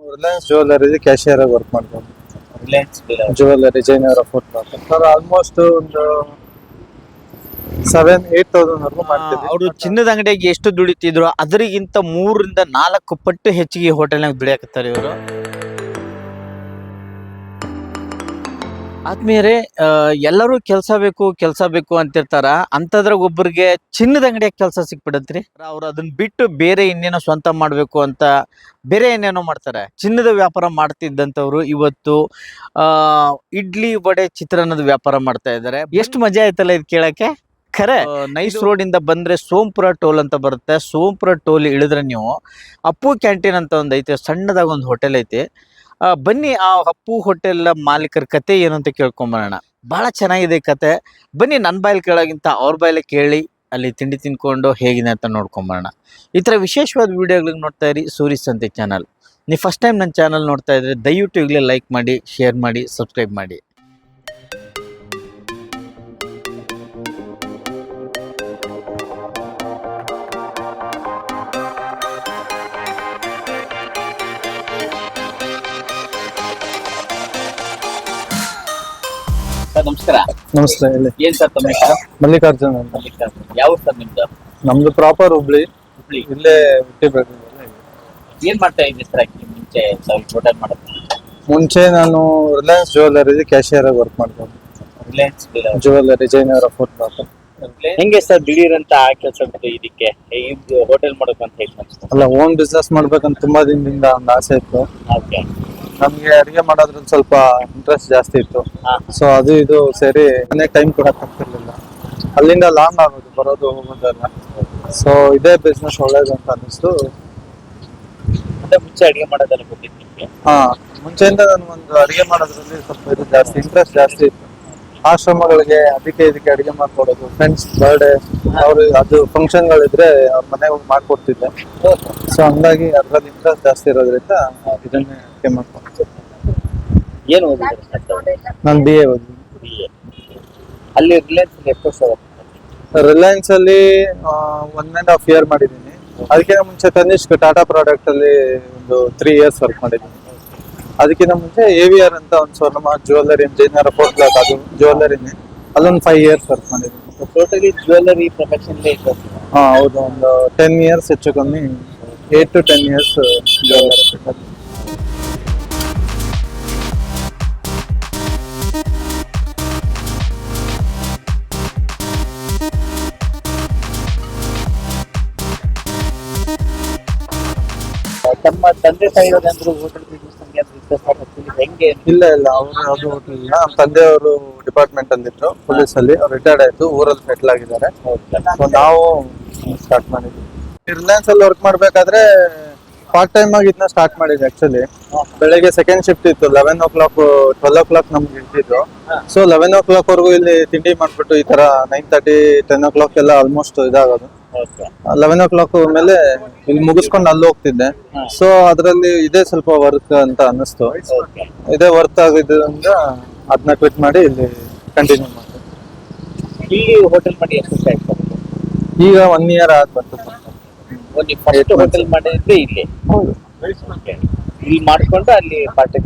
Reliance jewellery cashier ಆಗಿ work ಮಾಡ್ಬೋದು Reliance jewellery ಜೈನವರ ಫುಟ್ ಸರ್ ಆಲ್ಮೋಸ್ಟ್ ಒಂದು ಸೆವೆನ್ ಏಟ್ ತೌಸಂಡ್ ವರ್ಗು ಮಾಡ್ತೀವಿ. ಅವರು ಚಿನ್ನದ ಅಂಗಡಿಯಾಗಿ ಎಷ್ಟು ದುಡಿತಿದ್ರು ಅದರಿಗಿಂತ ಮೂರರಿಂದ ನಾಲ್ಕು ಪಟ್ಟು ಹೆಚ್ಚಿಗೆ ಹೋಟೆಲ್ನಾಗ ದುಡಿಯಾಕತ್ತಾರೆ ಇವರು. ಆದ್ಮೇಲೆ ಎಲ್ಲರೂ ಕೆಲಸ ಬೇಕು ಕೆಲಸ ಬೇಕು ಅಂತಿರ್ತಾರ ಅಂತದ್ರಾಗ ಒಬ್ಬರಿಗೆ ಚಿನ್ನದ ಅಂಗಡಿಯಾಗ ಕೆಲಸ ಸಿಕ್ಬಿಡತ್ರಿ. ಅವ್ರು ಅದನ್ನ ಬಿಟ್ಟು ಬೇರೆ ಇನ್ನೇನೋ ಸ್ವಂತ ಮಾಡಬೇಕು ಅಂತ ಬೇರೆ ಏನೇನೋ ಮಾಡ್ತಾರೆ. ಚಿನ್ನದ ವ್ಯಾಪಾರ ಮಾಡ್ತಿದ್ದಂಥವ್ರು ಇವತ್ತು ಆ ಇಡ್ಲಿ ವಡೆ ಚಿತ್ರಾನ್ನದ ವ್ಯಾಪಾರ ಮಾಡ್ತಾ ಇದ್ದಾರೆ. ಎಷ್ಟು ಮಜಾ ಆಯ್ತಲ್ಲ ಇದು ಕೇಳಕ್ಕೆ? ಖರೆ ನೈಸ್ ರೋಡ್ ಇಂದ ಬಂದ್ರೆ ಸೋಂಪುರ ಟೋಲ್ ಅಂತ ಬರುತ್ತೆ. ಸೋಂಪುರ ಟೋಲ್ ಇಳಿದ್ರೆ ನೀವು ಅಪ್ಪು ಕ್ಯಾಂಟೀನ್ ಅಂತ ಒಂದು ಐತೆ ಸಣ್ಣದಾಗ ಒಂದು ಹೋಟೆಲ್ ಐತಿ. ಬನ್ನಿ ಆ ಅಪ್ಪು ಹೋಟೆಲ್ ಮಾಲೀಕರ ಕತೆ ಏನು ಅಂತ ಕೇಳ್ಕೊಂಬರೋಣ. ಬಹಳ ಚೆನ್ನಾಗಿದೆ ಕತೆ. ಬನ್ನಿ ನನ್ನ ಬಾಯಲ್ಲಿ ಕೇಳೋಗಿಂತ ಅವ್ರ ಬಾಯಲ್ಲಿ ಕೇಳಿ, ಅಲ್ಲಿ ತಿಂಡಿ ತಿನ್ಕೊಂಡು ಹೇಗಿದೆ ಅಂತ ನೋಡ್ಕೊಂಬರೋಣ. ಈ ಥರ ವಿಶೇಷವಾದ ವಿಡಿಯೋಗಳಿಗೆ ನೋಡ್ತಾ ಇರಿ ಸೂರಿ ಸಂತೆ ಚಾನಲ್. ನೀವು ಫಸ್ಟ್ ಟೈಮ್ ನನ್ನ ಚಾನಲ್ ನೋಡ್ತಾ ಇದ್ರೆ ದಯವಿಟ್ಟು ಈಗಲೇ ಲೈಕ್ ಮಾಡಿ ಶೇರ್ ಮಾಡಿ ಸಬ್ಸ್ಕ್ರೈಬ್ ಮಾಡಿ. ಸರ್ ನಮಸ್ಕಾರ. ನಮಸ್ತೆ ಹೇಳಿ. ಏನ್ ಸರ್ ತಮ್ಮ ಹೆಸರು? ಮಲ್ಲಿಕಾರ್ಜುನ್ ಅಂತ. ಯಾವ ಸರ್ ನಿಮ್ದು? ನಮ್ದು ಪ್ರಾಪರ್ ಹುಬ್ಳಿ. ಹುಬ್ಳಿ. ಇಲ್ಲೇ ಹುಟ್ಟಿ ಬೆಳೆದಿದ್ದೆಲ್ಲ ಇಲ್ಲಿ. ಏನ್ ಮಾಡ್ತಾ ಇದ್ರಿ ಸರ್ ಆಕ್ಚುಲಿ ಮುಂಚೆ? ಹೋಟೆಲ್ ಮಾಡೋದು? ಮುಂಚೆ ನಾನು ರಿಲಯನ್ಸ್ ಜ್ಯುವೆಲ್ಲರಿ ಕ್ಯಾಶಿಯರ್ ಆಗಿ ವರ್ಕ್ ಮಾಡ್ಬೋದು ರಿಲಯನ್ಸ್ ಜ್ಯುವೆಲ್ಲರಿ ಜೈನವರ ಫುಟ್ ಹೆಂಗೆ ಸರ್ ದಿಢೀರ್ ಅಂತ ಆ ಕೆಲಸ ಬಿಟ್ಟು ಇದಕ್ಕೆ ಇದು ಹೋಟೆಲ್ ಮಾಡೋಕೆ ಅಂತ ಹೇಳಿ ಅಲ್ಲ ಓನ್ ಬಿಸ್ನೆಸ್ ಮಾಡ್ಬೇಕಂತ ತುಂಬಾ ದಿನದಿಂದ ಒಂದು ಆಸೆ ಇತ್ತು. ಓಕೆ ನಮ್ಗೆ ಅಡಿಗೆ ಮಾಡೋದ್ರಲ್ಲಿ ಸ್ವಲ್ಪ ಇಂಟ್ರೆಸ್ಟ್ ಜಾಸ್ತಿ ಇತ್ತು. ಸೊ ಅದು ಇದು ಸೇರಿ ಮನೆ ಟೈಮ್ ಕೊಡಕ್ ಆಗ್ತಿರ್ಲಿಲ್ಲ. ಅಲ್ಲಿಂದ ಲಾಂಗ್ ಆಗೋದು ಬರೋದು ಹೋಗೋದೆಲ್ಲ. ಸೊ ಇದೇ ಬಿಸ್ನೆಸ್ ಒಳ್ಳೇದು ಅಂತ ಅನ್ನಿಸ್ತು. ಮತ್ತೆ ಮುಂಚೆ ಅಡಿಗೆ ಮಾಡೋದೆಲ್ಲ ಗೊತ್ತಿತ್ತು ಹಾ ಮುಂಚೆಯಿಂದ ನಾನು ಒಂದು ಅಡಿಗೆ ಮಾಡೋದ್ರಲ್ಲಿ ಸ್ವಲ್ಪ ಇದು ಜಾಸ್ತಿ ಇಂಟ್ರೆಸ್ಟ್ ಜಾಸ್ತಿ ಇತ್ತು. ಆಶ್ರಮಗಳಿಗೆ ಅದಕ್ಕೆ ಇದಕ್ಕೆ ಅಡಿಗೆ ಮಾಡ್ಕೊಡೋದು. ಫ್ರೆಂಡ್ಸ್ ಬರ್ಡೇ ಅವ್ರು ಅದು ಫಂಕ್ಷನ್ಗಳಿದ್ರೆ ಅವ್ರ ಮನೆಗೆ ಹೋಗಿ ಮಾಡ್ಕೊಡ್ತಿದ್ದೆ. ಸೊ ಹಂಗಾಗಿ ಅದ್ರಲ್ಲಿ ಇಂಟ್ರೆಸ್ಟ್ ಜಾಸ್ತಿ ಇರೋದ್ರಿಂದ ಇದನ್ನೇ ಅಡಿಗೆ ಮಾಡ್ಕೊಂಡು ಏನು ನಾನು ಬಿ ಎ ಓದಿ ಅಲ್ಲಿ ರಿಲಯನ್ಸ್ ಎಷ್ಟು ವರ್ಷ ರಿಲಯನ್ಸ್ ಅಲ್ಲಿ ಒನ್ ಅಂಡ್ ಹಾಫ್ ಇಯರ್ ಮಾಡಿದ್ದೀನಿ. ಅದಕ್ಕಿಂತ ಮುಂಚೆ ತನಿಷ್ಕ್ ಟಾಟಾ ಪ್ರಾಡಕ್ಟ್ ಅಲ್ಲಿ ಒಂದು ತ್ರೀ ಇಯರ್ಸ್ ವರ್ಕ್ ಮಾಡಿದ್ದೀನಿ. ಅದಕ್ಕಿಂತ ಮುಂಚೆ ಎ ವಿ ಆರ್ ಅಂತ ಒಂದು ಸ್ವರ್ಣ ಜ್ಯುವೆಲ್ಲರಿ ಜೈನರ ಫೋರ್ತ್ ಬ್ಲಾಕ್ ಅದು ಜ್ಯುವೆಲ್ಲರಿನೇ ಅಲ್ಲೊಂದು ಫೈವ್ ಇಯರ್ಸ್ ವರ್ಕ್ ಮಾಡಿದ್ದೀನಿ ಟೋಟಲಿ ಜ್ಯುವೆಲ್ಲರಿ ಪ್ರೊಫೆಷನ್ ಹಾ ಹೌದು ಒಂದು ಟೆನ್ ಇಯರ್ಸ್ ಹೆಚ್ಚು ಕಮ್ಮಿ eight to ten years jewellery ತಮ್ಮ ತಂದೆ ತಾಯಿಯವ್ರಂದ್ರು ಹೋಟೆಲ್ ಬಿಸ್ನೆಸ್ ಹಂಗೆ ಬಿಸ್ನೆಸ್ ಇಲ್ಲ ಇಲ್ಲ. ಅವರು ಹೋಟೆಲ್ ಇಲ್ಲ. ತಂದೆ ತಂದೆಯವರು ಡಿಪಾರ್ಟ್ಮೆಂಟ್ ಅಂದಿದ್ರು. ಪೊಲೀಸ್ ಅಲ್ಲಿ. ಅವ್ರು ರಿಟೈರ್ಡ್ ಆಯ್ತು. ಊರಲ್ಲಿ ಸೆಟ್ಲ್ ಆಗಿದ್ದಾರೆ ಸೊ ನಾವು ಸ್ಟಾರ್ಟ್ ಮಾಡಿದ್ವಿ. ರಿಲಯನ್ಸ್ ಅಲ್ಲಿ ವರ್ಕ್ ಮಾಡ್ಬೇಕಾದ್ರೆ ಪಾರ್ಟ್ ಟೈಮ್ ಆಗಿ ಇದನ್ನ ಸ್ಟಾರ್ಟ್ ಮಾಡಿದ್ವಿ ಆಕ್ಚುಲಿ ಬೆಳಗ್ಗೆ ಸೆಕೆಂಡ್ ಶಿಫ್ಟ್ ಇತ್ತು. Eleven o'clock twelve o'clock ನಮ್ಗೆ ಇಟ್ಟಿದ್ರು ಸೊ ಲೆವೆನ್ ಓ ಕ್ಲಾಕ್ ವರೆಗೂ ಇಲ್ಲಿ ತಿಂಡಿ ಮಾಡ್ಬಿಟ್ಟು ಈ ತರ nine thirty ten o'clock ಎಲ್ಲ ಆಲ್ಮೋಸ್ಟ್ ಇದಾಗೋದು. ಲೆವೆನ್ ಓ ಕ್ಲಾಕ್ ಮೇಲೆ ಇಲ್ಲಿ ಮುಗಿಸ್ಕೊಂಡು ಅಲ್ಲಿ ಹೋಗ್ತಿದ್ದೆ. ಸೊ ಅದರಲ್ಲಿ ಇದೇ ಸ್ವಲ್ಪ ವರ್ಕ್ ಅಂತ ಅನ್ನಿಸ್ತು. ಇದೇ ವರ್ಕ್ ಆಗಿದ್ದರಿಂದ ಅದನ್ನ ಕ್ವಿಟ್ ಮಾಡಿ ಇಲ್ಲಿ ಕಂಟಿನ್ಯೂ ಮಾಡ್ತೀನಿ ಇಲ್ಲಿ ಹೋಟೆಲ್ ಮಾಡಿ ಎಷ್ಟು ಈಗ ಒನ್ ಇಯರ್ ಆಗಿ ಬರ್ತದೆ ಒಂದು ಫಸ್ಟ್ ಹೋಟೆಲ್ ಮಾಡಿದ್ರೆ ಇಲ್ಲಿ. ಇಲ್ಲಿ ಮಾಡ್ಕೊಂಡು ಅಲ್ಲಿ ಪಾರ್ಟಿ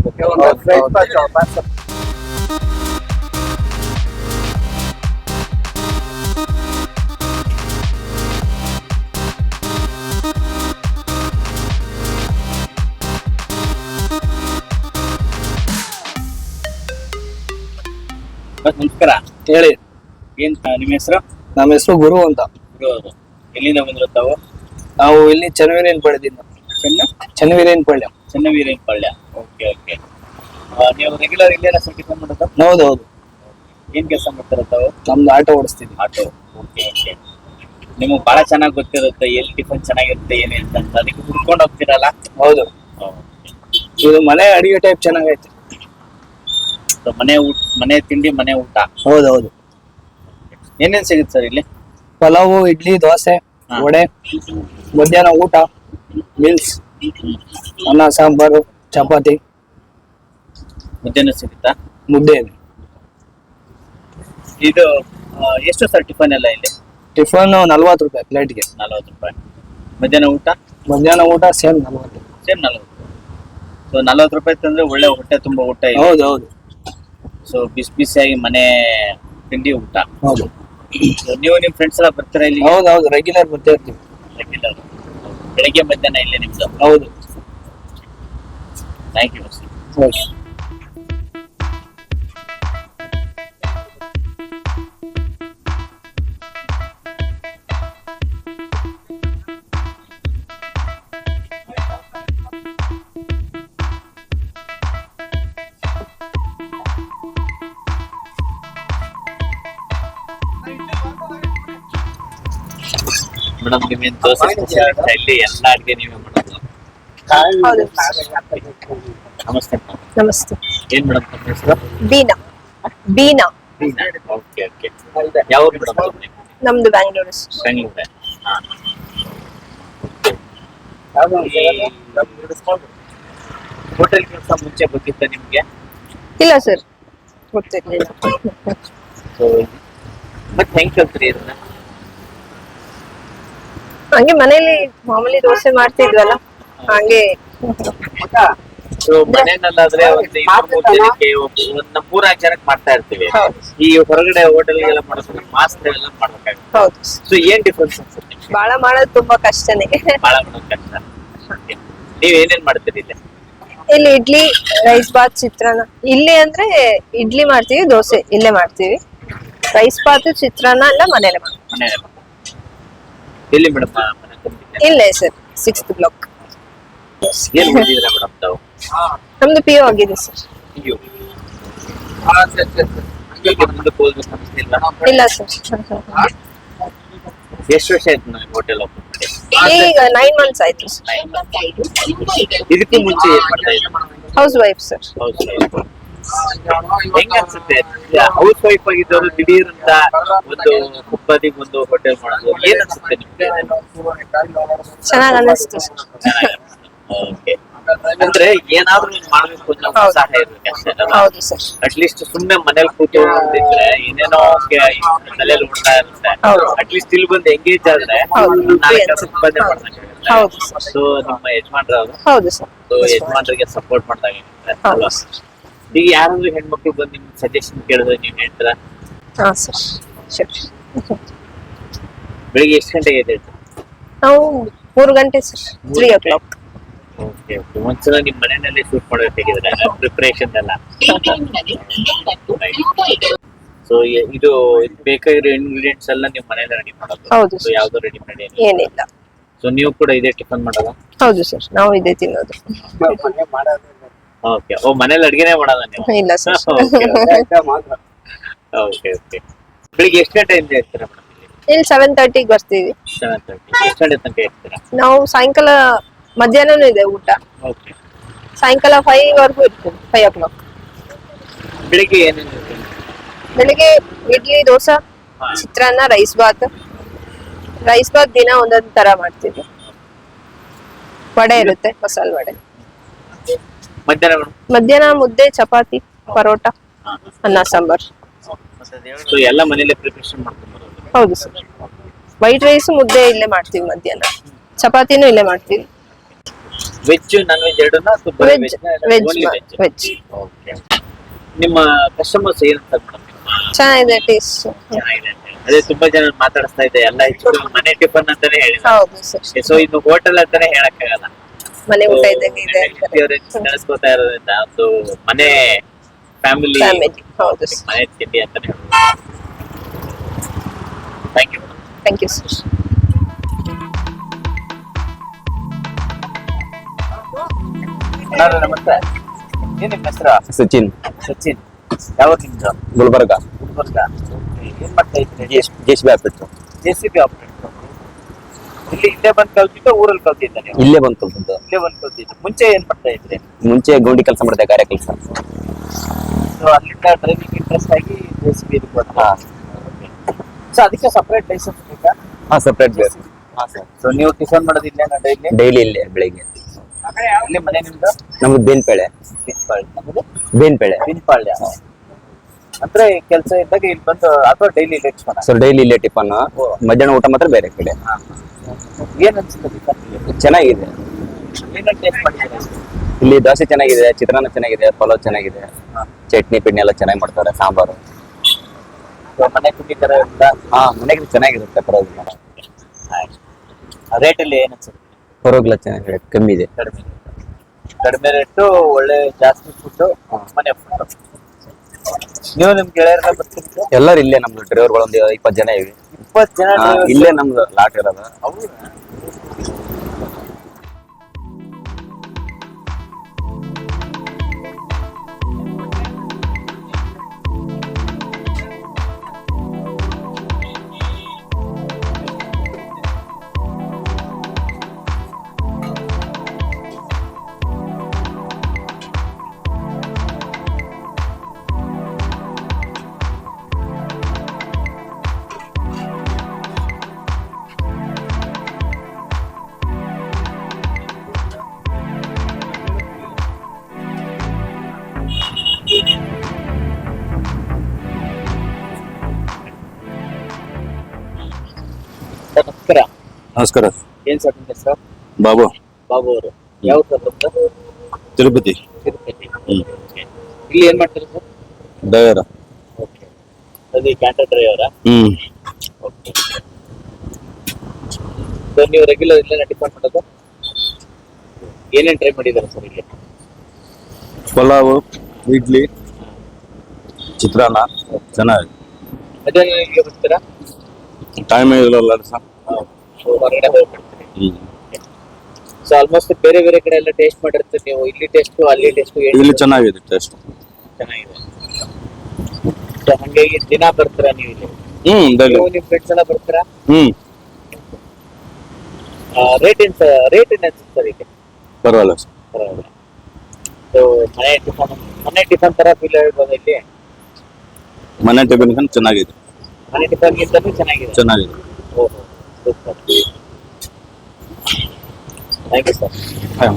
ನಮಸ್ಕಾರ. ಹೇಳಿ. ಏನ್ ನಿಮ್ಮ ಹೆಸರು? ನಮ್ಮ ಹೆಸರು ಗುರು ಅಂತ. ಎಲ್ಲಿಂದ ಬಂದ್ರು ತಾವು? ನಾವು ಇಲ್ಲಿ ಚನ್ನವೀರೇನ್ ಪಡೆದಿದ್ದು ಚೆನ್ನ? ಚನ್ನವೀರೇನ್ ಪಳ್ಯ ಚನ್ನವೀರೇನ್ ಪಳ್ಳ್ಯ ಓಕೆ. ಓಕೆ ನೀವು ರೆಗ್ಯುಲರ್ ಇಲ್ಲೆಲ್ಲ ಮಾಡೋದು? ಹೌದು ಹೌದು. ಏನ್ ಕೆಲಸ ಮಾಡ್ತಾರ ತಾವು? ನಮ್ದು ಆಟೋ ಓಡಿಸ್ತೀವಿ. ಆಟೋ. Okay okay. ನಿಮಗೆ ಬಹಳ ಚೆನ್ನಾಗಿ ಗೊತ್ತಿರುತ್ತೆ ಎಲ್ಲಿ ಟಿಫನ್ ಚೆನ್ನಾಗಿರುತ್ತೆ ಏನೇ ಅಂತ. ಅಂತ ಅದಕ್ಕೆ ಹುಡ್ಕೊಂಡು ಹೋಗ್ತೀರಲ್ಲ? ಹೌದು. ಇದು ಮನೆ ಅಡಿಗೆ ಟೈಪ್ ಚೆನ್ನಾಗೈತೆ. So, ಮನೆ ಊಟ ಮನೆ ತಿಂಡಿ ಮನೆ ಊಟ. ಹೌದೌದು. ಹೌದು ಏನೇನ್ ಸಿಗುತ್ತೆ ಸರ್ ಇಲ್ಲಿ? ಪಲಾವು ಇಡ್ಲಿ ದೋಸೆ ಹಾ. ವಡೆ ಮಧ್ಯಾಹ್ನ ಊಟ ಮೀಲ್ಸ್ ಅನ್ನ ಸಾಂಬಾರು ಚಪಾತಿ. ಮಧ್ಯಾಹ್ನ ಸಿಗುತ್ತಾ? ಮುದ್ದೆ ಇದೆ ಇದು ಆ, ಎಷ್ಟು ಸರ್ ಟಿಫನ್ ಎಲ್ಲ ಇಲ್ಲಿ? ಟಿಫನ್ ನಲ್ವತ್ತು ರೂಪಾಯಿ ಪ್ಲೇಟ್ಗೆ. ನಲವತ್ತು ರೂಪಾಯಿ. ಮಧ್ಯಾಹ್ನ ಊಟ? ಮಧ್ಯಾಹ್ನ ಊಟ ಸೇಮ್ ನಲ್ವತ್ತು. ಸೇಮ್ ನಲ್ವತ್ತು ಸೊ ನಲ್ವತ್ತು ರೂಪಾಯಿ ತಂದ್ರೆ ಒಳ್ಳೆ ಹೊಟ್ಟೆ ತುಂಬಾ ಊಟ ಇದೆ ಹೌದು ಹೌದು ಸೊ ಬಿಸಿ ಬಿಸಿಯಾಗಿ ಮನೆ ತಿಂಡಿ ಊಟ. ಹೌದು. So, ನೀವು ನಿಮ್ ಫ್ರೆಂಡ್ಸ್ ಎಲ್ಲ ಬರ್ತೀರಾ ಇಲ್ಲಿ ಹೌದು ಹೌದು. ರೆಗ್ಯುಲರ್ ಬರ್ತಾ ಇರ್ತೀವಿ. ರೆಗ್ಯುಲರ್ ಬೆಳಿಗ್ಗೆ ಮಧ್ಯಾಹ್ನ ಇಲ್ಲೇ ನಿಮ್ದು? ಹೌದು. ಥ್ಯಾಂಕ್ ಯು ಓಕೆ ಮೇಡಮ್ ನಿಮ್ಮೇನ್ ದೋಸೆ special ಇಷ್ಟ? ಇಲ್ಲಿ ಎಲ್ಲ ಅಡ್ಗೆ ನೀವೇ ಮಾಡೋದು ಹೌದು ನಮಸ್ತೆ madam. ನಮಸ್ತೆ. ಏನ್ ಮೇಡಮ್ ತಮ್ಮ ಹೆಸರು? ಬೀನಾ. ಬೀನಾ. Okay okay. ಯಾವ ಮೇಡಮ್ ನಮ್ದು ಬ್ಯಾಂಗ್ಳೂರು. ಬೆಂಗಳೂರೇ ಹೋಟೆಲ್ ಕೆಲಸ ಮುಂಚೆ ಗೊತ್ತಿತ್ತ ನಿಮ್ಗೆ? ಇಲ್ಲ ಸರ್ ಗೊತ್ತಿರ್ಲಿಲ್ಲ. ಸೊ ಮತ್ತೆ ಹೆಂಗ್ ಕಲ್ತ್ರಿ ಇದನ್ನ. ಹಂಗೆ ಮನೇಲಿ ಮಾಮೂಲಿ ದೋಸೆ ಮಾಡ್ತಿದ್ವಲ್ಲ ಹಂಗೆ. ಸೊ ಮನೆಯಲ್ಲಾದ್ರೆ ಒಂದು ಇಬ್ಬರು ಮೂರು ಜನಕ್ಕೆ ಒಬ್ಬ- ಒಂದ್ ನಮ್ಮ ಮೂರಾಕ್ ಜನಕ್ಕೆ ಮಾಡ್ತಾ ಇರ್ತೀವಿ. ಈ ಹೊರಗಡೆ ಹೋಟೆಲ್ ಎಲ್ಲ ಮಾಡೋದು ಮಾಸ್ಟರ್ ಎಲ್ಲ ಮಾಡ್ಬೇಕಾಗುತ್ತೆ. ಹೌದು. ಸೊ ಏನ್ ಡಿಫ್ರೆನ್ಸ್ ಅನ್ಸುತ್ತೆ ನಿಮ್ಗೆ? ಬಾಳ ಮಾಡೋದು ತುಂಬಾ ಕಷ್ಟನೇ. ಬಹಳ ಮಾಡೋದು ಕಷ್ಟ. ನೀವ್ ಏನೇನ್ ಮಾಡ್ತೀರಿ ಇಲ್ಲಿ? ಇಲ್ಲಿ ಇಡ್ಲಿ ರೈಸ್ ಬಾತ್ ಚಿತ್ರಾನ್ನ. ಇಲ್ಲಿ ಅಂದ್ರೆ ಇಡ್ಲಿ ಮಾಡ್ತೀವಿ ದೋಸೆ ಇಲ್ಲೇ ಮಾಡ್ತೀವಿ. ರೈಸ್ ಬಾತ್ ಚಿತ್ರಾನ್ನ ಎಲ್ಲ ಮನೇಲೆ ಮಾಡ್ತೀವಿ. ಎಲ್ಲಿ ಮೇಡಮ್ ಇಲ್ಲ ಸರ್ ಸಿಕ್ಸ್ತ್ ಬ್ಲಾಕ್ ಏನ್ ಓದಿದ್ರ ಮೇಡಮ್ ತಾವು? ನಮ್ದು ಪಿ ಯು ಆಗಿದೆ ಸರ್. ಅಯ್ಯೋ ಇಲ್ಲ? ಸರ್ ಎಷ್ಟು ವರ್ಷ ಆಯ್ತು ನನಗೆ ಹೋಟೆಲ್ ಓಪನ್ ಮಾಡಿ ಈಗ ನೈನ್ ಮಂತ್ಸ್ ಆಯ್ತು ಸರ್. ಇದಕ್ಕೂ ಮುಂಚೆ ಏನ್ ಮಾಡ್ತಾ ಹೌಸ್ ವೈಫ್ ಸರ್ ಹೌಸ್ ಹೆಂಗ ಅನ್ಸುತ್ತೆ? ಹೌಸ್ ವೈಫ್ ಆಗಿದ್ದವರು ದಿಢೀರ್ ಅಂತ ಒಂದು ಕುಪ್ಪದಿಗೆ ಒಂದು ಹೋಟೆಲ್ ಮಾಡೋದು ಏನ್ ಅನ್ಸುತ್ತೆ ನಿಮ್ಗೆ? ಚೆನ್ನಾಗ್ ಅನ್ನಿಸ್ತು. ಓಕೆ. ಅಂದ್ರೆ ಏನಾದ್ರೂ ನೀನ್ ಮಾಡ್ಬೇಕು ಅನ್ನೋ. ಉತ್ಸಾಹ ಇರ್ಬೇಕು ಅಷ್ಟೇ ಅಟ್ಲೀಸ್ಟ್ ಸುಮ್ನೆ ಮನೇಲಿ ಕೂತು ಓದಿದ್ರೆ ಏನೇನೋ ತಲೆಯಲ್ಲಿ ಉಂಟಾ ಇರುತ್ತೆ. ಅಟ್ಲೀಸ್ಟ್ ಇಲ್ಲಿ ಬಂದು ಎಂಗೇಜ್ ಆದ್ರೆ ಸರ್. ಸೊ ನಮ್ಮ ಯಜಮಾನ್ರು ಅವರು? ಹೌದು ಸೊ ಯಜಮಾನ್ರಿಗೆ ಸಪೋರ್ಟ್ ಮಾಡ್ದಾಗ ಈಗ ಯಾರಾದ್ರೂ ಹೆಣ್ಮಕ್ಳು ಬಂದು ನಿಮ್ ಸಜೆಷನ್ ಕೇಳಿದ್ರೆ ನೀವ್ ಹೇಳ್ತೀರಾ? ಹಾ ಸರ್ ಶೂರ್ ಬೆಳಿಗ್ಗೆ ಎಷ್ಟು ಗಂಟೆಗೆ ಎದ್ದೇಳ್ತೀರಾ? ನಾವು ಮೂರು ಗಂಟೆ sir three o'clock okay okay ಒಂದ್ಸಲ ನಿಮ್ ಮನೆಯಲ್ಲಿ ಶೂಟ್ ಮಾಡ್ಬೇಕಾಗಿದ್ರೆ ಪ್ರಿಪರೇಷನ್ ಎಲ್ಲ? ಸೊ ಇದು ಇದ್ ಬೇಕಾಗಿರೋ ಇಂಗ್ರೀಡಿಯೆಂಟ್ಸ್ ಎಲ್ಲ ನೀವು ಮನೆಯಲ್ಲಿ ರೆಡಿ ಮಾಡೋದು? ಹೌದು ಸೊ sir. ಯಾವ್ದು ರೆಡಿ ಮಾಡಿ ಏನಿಲ್ಲ? ಸೊ ನೀವು ಕೂಡ ಇದೇ ಟಿಫನ್ ಮಾಡಲ್ಲ? ಹೌದು ಸರ್ ನಾವು ಇದೇ ತಿನ್ನೋದು. ಓಕೆ ಓ ಮನೇಲಿ ಅಡ್ಗೆನೇ ಮಾಡಲ್ಲ ನೀವು? ಇಲ್ಲ ಸರ್. ಓಕೆ ಓಕೆ ಬೆಳಿಗ್ಗೆ ಎಷ್ಟು ಗಂಟೆಯಿಂದ ಇರ್ತೀರಾ ಮೇಡಮ್ ಇಲ್ಲಿ? ಸೆವೆನ್ ತರ್ಟಿಗೆ ಬರ್ತೀವಿ. ಸೆವೆನ್ ತರ್ಟಿ ಎಷ್ಟು ಗಂಟೆ ತನಕ ಇರ್ತೀರಾ? ನಾವು ಸಾಯಂಕಾಲ ಮಧ್ಯಾಹ್ನನೂ ಇದೆ ಊಟ. ಓಕೆ ಸಾಯಂಕಾಲ ಫೈವ್ ವರ್ಗು ಇರ್ತೀವಿ ಫೈವ್ ಓ ಕ್ಲಾಕ್ ಬೆಳಿಗ್ಗೆ ಏನೇನು ಬೆಳಿಗ್ಗೆ ಇಡ್ಲಿ ದೋಸೆ ಹಾ. ಚಿತ್ರಾನ್ನ ರೈಸ್ ಬಾತ್ ರೈಸ್ ಬಾತ್ ದಿನ ಒಂದೊಂದ್ ತರ ಮಾಡ್ತೀವಿ. ವಡೆ ಇರುತ್ತೆ ಮಸಾಲ್ ವಡೆ. ಮಧ್ಯಾಹ್ನ ಮಧ್ಯಾಹ್ನ ಮುದ್ದೆ ಚಪಾತಿ ಪರೋಟ ಅನ್ನ ಸಾಂಬಾರ್. ಸೊ ಎಲ್ಲ ಮನೇಲೆ ಪ್ರಿಪರೇಷನ್ ಮಾಡ್ತೀವಿ ಹೌದು ಸರ್ ವೈಟ್ ರೈಸ್ ಮುದ್ದೆ ಇಲ್ಲೇ ಮಾಡ್ತೀವಿ ಮಧ್ಯಾಹ್ನ. ಚಪಾತಿನೂ ಇಲ್ಲೇ ಮಾಡ್ತೀವಿ. ವೆಜ್ ನಾನ್ ವೆಜ್ ಎರಡನ್ನ ವೆಜ್ ವೆಜ್ ವೆಜ್ ನಿಮ್ಮ ಕಸ್ಟಮರ್ಸ್ ಏನಂತ ಚೆನ್ನಾಗಿದೆ ಟೇಸ್ಟ್ ಅದೇ ತುಂಬಾ ಜನ ಮಾತಾಡಿಸ್ತಾ ಇದೆ ಎಲ್ಲ ಮನೆ ಟಿಫನ್ ಅಂತಾನೆ ಹೇಳಿ ಸೊ ಇದು ಹೋಟೆಲ್ ಅಂತಾನೆ ಹೇಳಕ್ಕಾಗಲ್ಲ. ಮನೆ ಊಟ ಇದ್ದಂಗೆ ಇದೆ. ನಡೆಸ್ಕೋತಾ ಇರೋದ್ರಿಂದ? ಒಂದು ಮನೆ ಫ್ಯಾಮಿಲಿ ಫ್ಯಾಮಿಲಿ ಹೌದು ಮನೆ ತಿಂಡಿ ಅಂತಾನೆ thank you thank you sir ನಮಸ್ತೆ. ಏನ್ ನಿಮ್ಮ ಹೆಸರು? ಸಚಿನ್. ಸಚಿನ್. ಯಾವ ನಿಮ್ದು? ಗುಲ್ಬರ್ಗ. ಗುಲ್ಬರ್ಗ. ಏನ್ ಮಾಡ್ತಾ ಇದ್ದೀರಿ? C B operator J C B operator ಇಲ್ಲಿ ಇಲ್ಲೇ ಬಂದ್ ಕಲ್ತಿದ್ದ ಊರಲ್ಲಿ ಕಲ್ತಿದ್ದ ನೀವು? ಇಲ್ಲೇ ಬಂತು ಕಲ್ತದ್ದು. ಇಲ್ಲೇ ಬಂದ್ ಕಲ್ತಿದ್ದ. ಮುಂಚೆ ಏನ್ ಮಾಡ್ತಾ ಇದ್ರಿ? ಮುಂಚೆ ಗೌಂಡಿ ಕೆಲಸ ಮಾಡಿದೆ ಗಾರೆ ಕೆಲಸ. ಸೊ ಅಲ್ಲಿಂದ ಡ್ರೈವಿಂಗ್ ಇಂಟ್ರೆಸ್ಟ್ ಆಗಿ ಜೆ ಸಿ ಬಿ ಸೊ ಅದಕ್ಕೆ ಸಪ್ರೇಟ್ ಲೈಸೆನ್ಸ್ ಬೇಕಾ? ಹಾ ಸಪ್ರೇಟ್ ಸರ್ ಸೊ ನೀವು ಟಿಫನ್ ಮಾಡೋದು ಇಲ್ಲೇನ ಡೈಲಿ ಡೈಲಿ ಇಲ್ಲೇ ಬೆಳಿಗ್ಗೆ. ಇಲ್ಲಿ ಮನೆ ನಿಮ್ದು? ನಮ್ದು ಬೇನ್ಪೇಳೆ. ಬಿನ್ಪಾಳ್ಯ ನಮ್ಮದು ಬೇನ್ಪೇಳೆ. ಬಿನ್ಪಾಳ್ಯ ಅಂದ್ರೆ ಕೆಲಸ ಇದ್ದಾಗ ಇಲ್ಲಿ ಬಂದು ಅಥವಾ ಡೈಲಿ ಇಲೆಕ್ಷನ್ ಸರ್ ಡೈಲಿ ಇಲ್ಲೇ ಟಿಫನ್ ಮಧ್ಯಾಹ್ನ ಊಟ ಮಾತ್ರ ಬೇರೆ ಕಡೆ. ಏನ್ ಅನ್ಸುತ್ತೆ ಚೆನ್ನಾಗಿದೆ. ಇಲ್ಲಿ ದೋಸೆ ಚೆನ್ನಾಗಿದೆ ಚಿತ್ರಾನ್ನ ಚೆನ್ನಾಗಿದೆ ಪಲಾವ್ ಚೆನ್ನಾಗಿದೆ. ಚಟ್ನಿ ಪಿಡ್ನಿ ಎಲ್ಲ ಚೆನ್ನಾಗಿ ಮಾಡ್ತಾರೆ ಸಾಂಬಾರು. ಮನೆ ತಿಂಡಿ ತರ ಇಲ್ಲ ಹಾ ಮನೆಗೆ ಚೆನ್ನಾಗಿರುತ್ತೆ ಪರವಾಗಿಲ್ಲ. ರೇಟ್ ಅಲ್ಲಿ ಏನ್ ಅನ್ಸುತ್ತೆ? ಪರವಾಗಿಲ್ಲ ಚೆನ್ನಾಗಿದೆ ಕಮ್ಮಿ ಇದೆ. ಕಡಿಮೆ. ಕಡಿಮೆ ರೇಟು ಒಳ್ಳೆ ಜಾಸ್ತಿ ಫುಡ್ ಮನೆ ಫುಡ್ ನೀವು ನಿಮ್ ಗೆಳೆಯರ ಬರ್ತೀರಿ ಎಲ್ಲರೂ ಇಲ್ಲೇ ನಮ್ದು ಡ್ರೈವರ್ಗಳು ಒಂದು ಇಪ್ಪತ್ತು ಜನ ಇವೆ ಇಪ್ಪತ್ತು ಜನ. ಇಲ್ಲೇ ನಮ್ದು ಲಾಟ್ ಇರೋದು. ನಮಸ್ಕಾರ. ಏನ್ ಸರ್ ಸರ್ ಹೆಸರು? ಬಾಬು. ಬಾಬು ಅವರು. ಯಾವ ಸರ್? ತಿರುಪತಿ. ತಿರುಪತಿ. ಇಲ್ಲಿ ಏನ್ ಮಾಡ್ತಾರೆ ಸರ್? Driver okay. ಅದೇ ಕ್ಯಾಂಟರ್ ಡ್ರೈವರಾ ಹ್ಮ್. ಓಕೆ. ಸರ್ ನೀವು ರೆಗ್ಯುಲರ್ ಇಲ್ಲೇ ಡಿಪಾರ್ಟ್ಮೆಂಟ್ ಮಾಡೋದು? ಏನೇನ್ ಟ್ರೈ ಮಾಡಿದ್ದಾರೆ ಸರ್ ಇಲ್ಲಿ? ಪಲಾವು ಇಡ್ಲಿ ಚಿತ್ರಾನ್ನ ಚೆನ್ನಾಗಿ. ಅದೇ ಬರ್ತೀರಾ? ಟೈಮ್ ಇರಲ್ಲ ಸರ್. ಹೊರಗಡೆ ಹೋಗ್ಬಿಡ್ತೀರಿ ಸೊ ಆಲ್ಮೋಸ್ಟ್ ಬೇರೆ ಬೇರೆ ಕಡೆ ಎಲ್ಲ ಟೇಸ್ಟ್ ಮಾಡಿರ್ತೀರಿ ನೀವು. ಇಲ್ಲಿ ಟೇಸ್ಟ್ ಅಲ್ಲಿ ಟೇಸ್ಟ್ ಇಲ್ಲಿ ಚೆನ್ನಾಗಿದೆ ಟೇಸ್ಟ್ ಚೆನ್ನಾಗಿದೆ ಸೊ ಹಂಗಾಗಿ ದಿನ ಬರ್ತೀರಾ ನೀವು ಇಲ್ಲಿ? ಹ್ಮ್ ಡೈಲಿ ನೀವು ನಿಮ್ ಫ್ರೆಂಡ್ಸ್ ಎಲ್ಲ ಬರ್ತೀರಾ? ಹ್ಮ್. ರೇಟ್ ಏನ್ ರೇಟ್ ಏನ್ ಅನ್ಸುತ್ತೆ ಸರ್ ಇಲ್ಲಿ ಪರವಾಗಿಲ್ಲ ಸರ್. ಪರವಾಗಿಲ್ಲ. ಸೊ ಮನೆ ಟಿಫನ್ ಮನೆ ಟಿಫನ್ ತರ ಫೀಲ್ ಹೇಳ್ಬೋದು ಇಲ್ಲಿ? ಮನೆ ಟಿಫನ್ ಚೆನ್ನಾಗಿದೆ. ಮನೆ ಟಿಫನ್ ಗಿಂತಲೂ ಚೆನ್ನಾಗಿದೆ. ಚೆನ್ನಾಗಿದೆ. ಓಹೋ. ಸೂಪರ್ ಥ್ಯಾಂಕ್ ಯು ಸರ್ ಹಾ.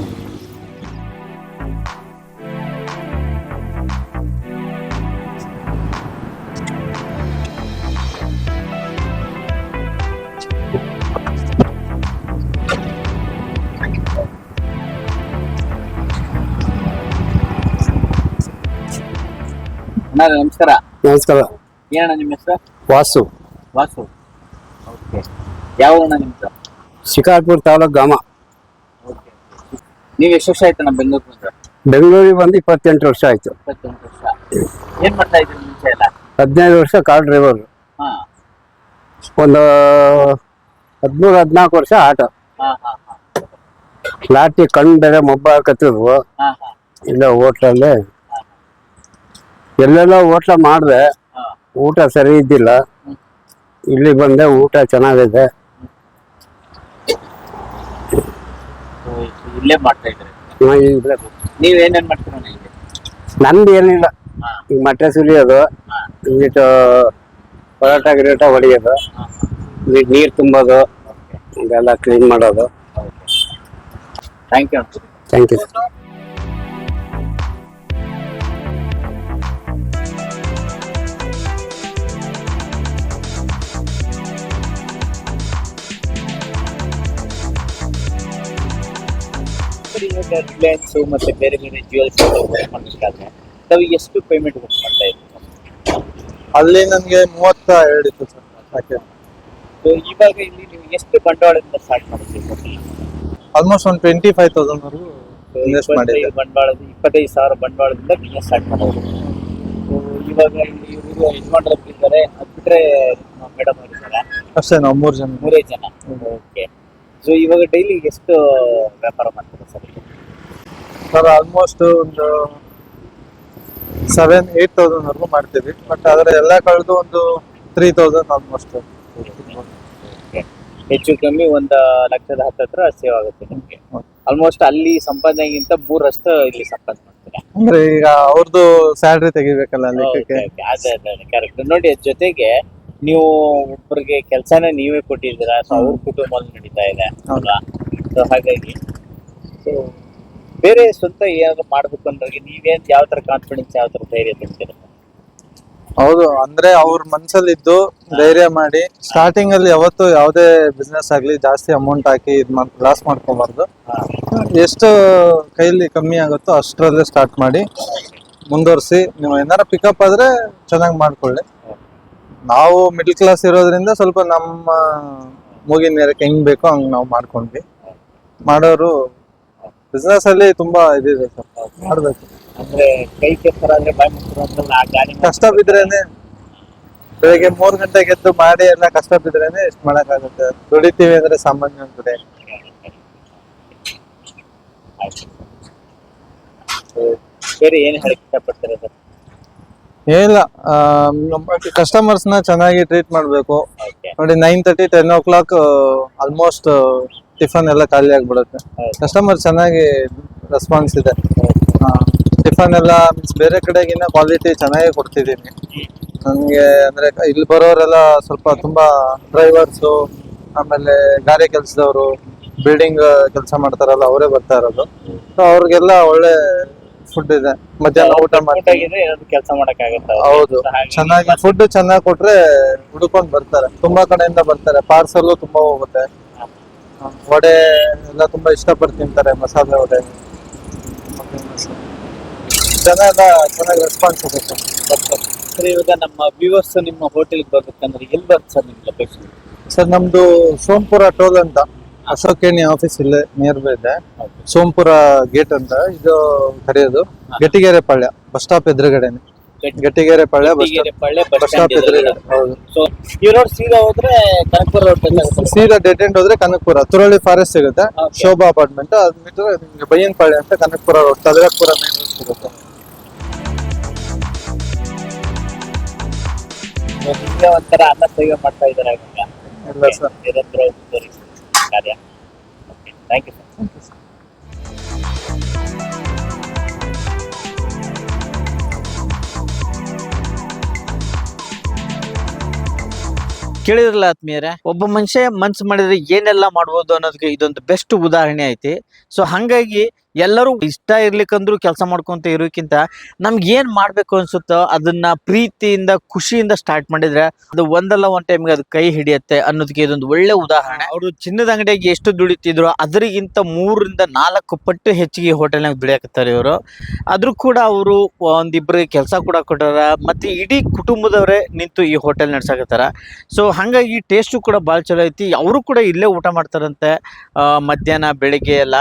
ಅಣ್ಣ ನಮಸ್ಕಾರ ನಮಸ್ಕಾರ ಏನಣ್ಣ ನಿಮ್ಮ ಹೆಸರು ವಾಸು ವಾಸು ಓಕೆ ಯಾವ ಅಣ್ಣ ನಿಮ್ದು? ಶಿಕಾರ್ಪುರ ತಾಲೂಕು ಗ್ರಾಮ ನೀವು ಎಷ್ಟು ವರ್ಷ ಆಯ್ತು ಬೆಂಗಳೂರು ಬೆಂಗಳೂರಿಗೆ ಬಂದು ಇಪ್ಪತ್ತೆಂಟು ವರ್ಷ ಆಯ್ತು. ಇಪ್ಪತ್ತೊಂದು ವರ್ಷ. ಏನ್ ಮಾಡ್ತಾ ಇದ್ರಿ ಮುಂಚೆ ಎಲ್ಲ? ಹದಿನೈದು ವರ್ಷ ಕಾರ್ ಡ್ರೈವರ್ ಹಾ. ಒಂದು ಹದಿಮೂರು ಹದಿನಾಲ್ಕು ವರ್ಷ ಆಟೋ. ಹಾ ಹಾ ಹಾ. ಲಾಟಿ ಕಣ್ಣು ಬೇರೆ ಮೊಬ್ಬ ಹಾಕತ್ತಿದ್ವು. ಹಾ ಹಾ. ಇಲ್ಲ ಹೋಟ್ಲಲ್ಲಿ. ಎಲ್ಲೆಲ್ಲ ಹೋಟ್ಲ ಮಾಡಿದೆ. ಹಾ. ಊಟ ಸರಿ ಇದ್ದಿಲ್ಲ. ಇಲ್ಲಿ ಬಂದೆ ಊಟ ಚೆನ್ನಾಗಿದೆ. ಇಲ್ಲೇ ಮಾಡ್ತಾ ಇದ್ದಾರೆ. ನೀವ್ ಏನೇನ್ ಮಾಡ್ತೀರ ಇಲ್ಲಿ ನಂದು ಏನಿಲ್ಲ. ಈಗ ಮೊಟ್ಟೆ ಸುಲಿಯೋದು ಇಟ್ಟು ಪರೋಟ ಗಿರೋಟ ಹೊಡಿಯೋದು ನೀರು ತುಂಬೋದು ಇದೆಲ್ಲ ಕ್ಲೀನ್ ಮಾಡೋದು. ಥ್ಯಾಂಕ್ ಯು ಥ್ಯಾಂಕ್ ಯು ಇವಾಗ ರಿಲಯನ್ಸ್ ಮತ್ತೆ ಬೇರೆ ಬೇರೆ ಜ್ಯುವೆಲ್ಸ್ ಮಾಡಬೇಕಾದ್ರೆ ತಾವು ಎಷ್ಟು ಪೇಮೆಂಟ್ ಬುಕ್ ಮಾಡ್ತಾ ಇದ್ದೀವಿ ಅಲ್ಲಿ ನನಗೆ ಮೂವತ್ತ ಎರಡು ಇತ್ತು ಸರ್ ಯಾಕೆ ಸೊ ಇವಾಗ ಇಲ್ಲಿ ನೀವು ಎಷ್ಟು ಬಂಡವಾಳದಿಂದ ಸ್ಟಾರ್ಟ್ ಮಾಡ್ತೀವಿ ಆಲ್ಮೋಸ್ಟ್ ಒಂದು ಟ್ವೆಂಟಿ ಫೈವ್ ತೌಸಂಡ್ವರೆಗೂ ಇನ್ವೆಸ್ಟ್ ಮಾಡಿದ್ದೆ ಇಪ್ಪತ್ತೈದು ಬಂಡವಾಳದ ಇಪ್ಪತ್ತೈದು ಸಾವಿರ ಬಂಡವಾಳದಿಂದ ಬಿಸ್ನೆಸ್ ಸ್ಟಾರ್ಟ್ ಮಾಡೋದು ಸೊ ಇವಾಗ ಇಲ್ಲಿ ಇವರು ಯಜಮಾನ್ರು ಇದ್ದಾರೆ ಅದು ಬಿಟ್ರೆ ಮೇಡಮ್ ಅವರಿದ್ದಾರೆ ಅಷ್ಟೇ ನಾವು ಮೂರು ಜನ. ಮೂರೇ ಜನ. ಓಕೆ ಸೊ ಇವಾಗ ಡೈಲಿ ಎಷ್ಟು ವ್ಯಾಪಾರ ಮಾಡ್ತಾರೆ? ಸರ್ ಆಲ್ಮೋಸ್ಟ್ ಒಂದು ಸೆವೆನ್ ಏಟ್ ತೌಸಂಡ್ವರೆಗೂ ಮಾಡ್ತೀವಿ. ಬಟ್ ಆದರೆ ಎಲ್ಲ ಕಳೆದು ಒಂದು ತ್ರೀ ತೌಸಂಡ್ ಆಲ್ಮೋಸ್ಟ್ ಹೆಚ್ಚು ಕಮ್ಮಿ ಒಂದು ಲಕ್ಷದ ಹತ್ತತ್ರ ಸೇವ್ ಆಗುತ್ತೆ ನಿಮಗೆ. ಆಲ್ಮೋಸ್ಟ್ ಅಲ್ಲಿ ಸಂಪಾದನೆಗಿಂತ ಮೂರಷ್ಟು ಇಲ್ಲಿ ಸಂಪಾದನೆ ಮಾಡ್ತಾರೆ? ಅಂದ್ರೆ ಈಗ ಅವ್ರದ್ದು ಸ್ಯಾಲ್ರಿ ತೆಗಿಬೇಕಲ್ಲ Okay, ಲೆಕ್ಕಕ್ಕೆ ಅದೇ ಅದೇ ಕರೆಕ್ಟ್ ನೋಡಿ ಅದ್ ಜೊತೆಗೆ ನೀವು ಒಬ್ಬರಿಗೆ ಕೆಲಸನ ನೀವೇ ಕೊಟ್ಟಿದ್ದೀರಾ ಸೊ ಅವ್ರ ಕುಟುಂಬ ನಡೀತಾ ಇದೆ. ಅಲ್ವಾ? ಸೊ ಹಾಗಾಗಿ ಸೊ ಬೇರೆ ಸ್ವಂತ ಏನಾದ್ರು ಮಾಡ್ಬೇಕು ಅಂದ್ರೆ ನೀವೇನ್ ಯಾವ ತರ ಕಾನ್ಫಿಡೆನ್ಸ್ ಯಾವ ತರ ಧೈರ್ಯ ತುಂಬ್ತೀರ? ಹೌದು, ಅಂದ್ರೆ ಅವ್ರ ಮನ್ಸಲ್ಲಿ ಇದ್ದು ಧೈರ್ಯ ಮಾಡಿ ಸ್ಟಾರ್ಟಿಂಗ್ ಅಲ್ಲಿ ಯಾವತ್ತು ಯಾವ್ದೇ ಬಿಸ್ನೆಸ್ ಆಗ್ಲಿ ಜಾಸ್ತಿ ಅಮೌಂಟ್ ಹಾಕಿ ಇದ್ ಲಾಸ್ ಮಾಡ್ಕೋಬಾರ್ದು. ಎಷ್ಟು ಕೈಲಿ ಕಮ್ಮಿ ಆಗುತ್ತೋ ಅಷ್ಟರಲ್ಲೇ ಸ್ಟಾರ್ಟ್ ಮಾಡಿ, ಮುಂದುವರಿಸಿ, ನೀವು ಏನಾರ ಪಿಕಪ್ ಆದ್ರೆ ಚೆನ್ನಾಗಿ ಮಾಡ್ಕೊಳ್ಳಿ. ನಾವು ಮಿಡ್ಲ್ ಕ್ಲಾಸ್ ಇರೋದ್ರಿಂದ ಸ್ವಲ್ಪ ನಮ್ಮ ಮೂಗಿನ ಹೆಂಗ್ ಬೇಕೋ ಹಂಗ್ ನಾವು ಮಾಡ್ಕೊಂಡ್ವಿ. ಮಾಡೋರು ಬಿಸ್ನೆಸ್ ಅಲ್ಲಿ ತುಂಬಾ ಇದಿದೆ ಸರ್. ಮಾಡ್ಬೇಕು. ಅಂದ್ರೆ ಕೈ ಕೆಸರ ಅಂದ್ರೆ ಬಾಯಿ ಮುಚ್ಚಿರೋ ಅಂತಲ್ಲ ಆ ಗಾಡಿ ಕಷ್ಟ ಬಿದ್ರೇನೆ ಬೆಳಿಗ್ಗೆ ಮೂರ್ ಗಂಟೆಗೆ ಎದ್ದು ಮಾಡಿ ಎಲ್ಲ ಕಷ್ಟ ಬಿದ್ರೇನೆ ಇಷ್ಟ ಮಾಡಕ್ಕಾಗುತ್ತೆ. ದುಡಿತೀವಿ ಅಂದ್ರೆ ಸಾಮಾನ್ಯ. So, ಬೇರೆ ಏನ್ ಹೇಳಕ್ ಇಷ್ಟಪಡ್ತಾರೆ ಸರ್? ಏನಿಲ್ಲ ಕಸ್ಟಮರ್ಸ್ನ ಚೆನ್ನಾಗಿ ಟ್ರೀಟ್ ಮಾಡ್ಬೇಕು. ನೋಡಿ nine thirty ten o'clock almost tiffin ಎಲ್ಲ ಖಾಲಿ ಆಗ್ಬಿಡುತ್ತೆ. ಕಸ್ಟಮರ್ ಚೆನ್ನಾಗಿ ರೆಸ್ಪಾನ್ಸ್ ಇದೆ. ಟಿಫನ್ ಎಲ್ಲ ಮೀನ್ಸ್ ಬೇರೆ ಕಡೆಗಿನ್ನ ಕ್ವಾಲಿಟಿ ಚೆನ್ನಾಗಿ ಕೊಡ್ತಿದ್ದೀನಿ. ನನಗೆ ಅಂದ್ರೆ ಇಲ್ಲಿ ಬರೋರೆಲ್ಲ ಸ್ವಲ್ಪ ತುಂಬಾ ಡ್ರೈವರ್ಸು ಆಮೇಲೆ ಗಾರೆ ಕೆಲಸದವರು ಬಿಲ್ಡಿಂಗ್ ಕೆಲಸ ಮಾಡ್ತಾರಲ್ಲ ಅವರೇ ಬರ್ತಾ ಇರೋದು. ಸೊ ಅವ್ರಿಗೆಲ್ಲ ಒಳ್ಳೆ ಫುಡ್ ಇದೆ. ಮಧ್ಯಾಹ್ನ ಊಟ ಕೆಲಸ ಹೌದು. ಚೆನ್ನಾಗಿ ಫುಡ್ ಚೆನ್ನಾಗಿ ಕೊಟ್ರೆ ಹುಡ್ಕೊಂಡ್ ಬರ್ತಾರೆ. ತುಂಬಾ ಕಡೆಯಿಂದ ಬರ್ತಾರೆ. ಪಾರ್ಸಲ್ ತುಂಬಾ ಹೋಗುತ್ತೆ. ವಡೆ ಎಲ್ಲ ತುಂಬಾ ಇಷ್ಟಪಟ್ಟು ತಿಂತಾರೆ ಮಸಾಲೆ ವಡೆ. ಜನ ಎಲ್ಲ ಚೆನ್ನಾಗಿ ರೆಸ್ಪಾನ್ಸ್ ಇದೆ ಸರ್ ಸರ್ ಇವಾಗ ನಮ್ಮ ವ್ಯೂವರ್ಸ್ ನಿಮ್ಮ ಹೋಟೆಲ್ಗೆ ಬರ್ಬೇಕಂದ್ರೆ ಎಲ್ಲಿ ಬರುತ್ತೆ ಸರ್ ನಿಮ್ಮ ಲೊಕೇಶನ್ ಸರ್ ನಮ್ದು ಸೋಂಪುರ ಟೋಲ್ ಅಂತ. ಅಶೋಕೇಣಿ ಆಫೀಸ್ ಇಲ್ಲೇ ನಿಯರ್ ಬೈ ಇದೆ. ಸೋಂಪುರ ಗೇಟ್ ಅಂತ ಇದು ಕರೆಯೋದು. Gattigere Palya bus stop ಎದುರುಗಡೆನೆ. Gattigere Palle bus stop stand ಹೌದು. ಸೊ ಈ ರೋಡ್ ಸೀದಾ ಹೋದ್ರೆ ಕನಕಪುರ ರೋಡ್ ಸೀದಾ ಡೆಡ್ ಎಂಡ್ ಹೋದ್ರೆ ಕನಕಪುರ. ತುರಳಿ ಫಾರೆಸ್ಟ್ ಸಿಗುತ್ತೆ. ಶೋಭಾ ಅಪಾರ್ಟ್ಮೆಂಟ್ ಅದ್ ಬಿಟ್ಟರೆ ನಿಮ್ಗೆ ಬೈಯನ್ಪಾಳ್ಯ ಅಂತ Kanakapura road Talagapura main road ಸಿಗುತ್ತೆ. ಒಂಥರ ಅನ್ನ ಸೇವೆ ಮಾಡ್ತಾ ಇದ್ದಾರೆ ಇಲ್ಲ ಸರ್ ನಿರಂತರ ಕಾರ್ಯ. ಥ್ಯಾಂಕ್ ಯು ಸರ್ ಕೇಳಿದ್ರಲ್ಲ ಆತ್ಮೀಯರೇ, ಒಬ್ಬ ಮನುಷ್ಯ ಮನ್ಸು ಮಾಡಿದ್ರೆ ಏನೆಲ್ಲ ಮಾಡ್ಬೋದು ಅನ್ನೋದಕ್ಕೆ ಇದೊಂದು ಬೆಸ್ಟ್ ಉದಾಹರಣೆ ಐತಿ. ಸೊ ಹಂಗಾಗಿ ಎಲ್ಲರೂ ಇಷ್ಟ ಇರ್ಲಿಕ್ಕಂದ್ರೂ ಕೆಲಸ ಮಾಡ್ಕೊಂತ ಇರೋಕ್ಕಿಂತ ನಮ್ಗೆ ಏನು ಮಾಡಬೇಕು ಅನ್ಸುತ್ತೋ ಅದನ್ನ ಪ್ರೀತಿಯಿಂದ, ಖುಷಿಯಿಂದ ಸ್ಟಾರ್ಟ್ ಮಾಡಿದ್ರೆ ಅದು ಒಂದಲ್ಲ ಒಂದು ಟೈಮ್ಗೆ ಅದು ಕೈ ಹಿಡಿಯುತ್ತೆ ಅನ್ನೋದಕ್ಕೆ ಇದೊಂದು ಒಳ್ಳೆ ಉದಾಹರಣೆ. ಅವರು ಚಿನ್ನದ ಅಂಗಡಿಯಾಗಿ ಎಷ್ಟು ದುಡಿತಿದ್ರು ಅದರಿಗಿಂತ ಮೂರರಿಂದ ನಾಲ್ಕು ಪಟ್ಟು ಹೆಚ್ಚಿಗೆ ಹೋಟೆಲ್ನಾಗ ದುಡಿಯಾಕತ್ತಾರೆ ಇವರು. ಆದ್ರೂ ಕೂಡ ಅವರು ಒಂದಿಬ್ಬರಿಗೆ ಕೆಲಸ ಕೂಡ ಕೊಟ್ಟಾರ, ಮತ್ತೆ ಇಡೀ ಕುಟುಂಬದವರೇ ನಿಂತು ಈ ಹೋಟೆಲ್ ನಡ್ಸಾಕತ್ತಾರ. ಸೊ ಹಾಗಾಗಿ ಟೇಸ್ಟು ಕೂಡ ಭಾಳ ಚಲೋ ಐತಿ. ಅವರು ಕೂಡ ಇಲ್ಲೇ ಊಟ ಮಾಡ್ತಾರಂತೆ ಮಧ್ಯಾಹ್ನ, ಬೆಳಿಗ್ಗೆ ಎಲ್ಲ.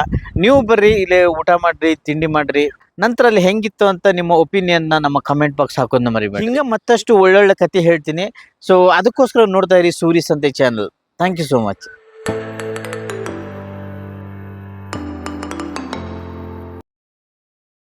ನೀವು ಬರ್ರಿ, ಇಲ್ಲೇ ಊಟ ಮಾಡ್ರಿ, ತಿಂಡಿ ಮಾಡ್ರಿ, ನಂತರ ಅಲ್ಲಿ ಹೆಂಗಿತ್ತು ಅಂತ ನಿಮ್ಮ ಒಪಿನಿಯನ್ ನಮ್ಮ ಕಮೆಂಟ್ ಬಾಕ್ಸ್ ಹಾಕೊಂಡು ಮರಿಬೇಡಿ. ಹಿಂಗೆ ಮತ್ತಷ್ಟು ಒಳ್ಳೊಳ್ಳೆ ಕತೆ ಹೇಳ್ತೀನಿ. ಸೊ ಅದಕ್ಕೋಸ್ಕರ ನೋಡ್ತಾ ಇರಿ Suri Sante channel thank you so much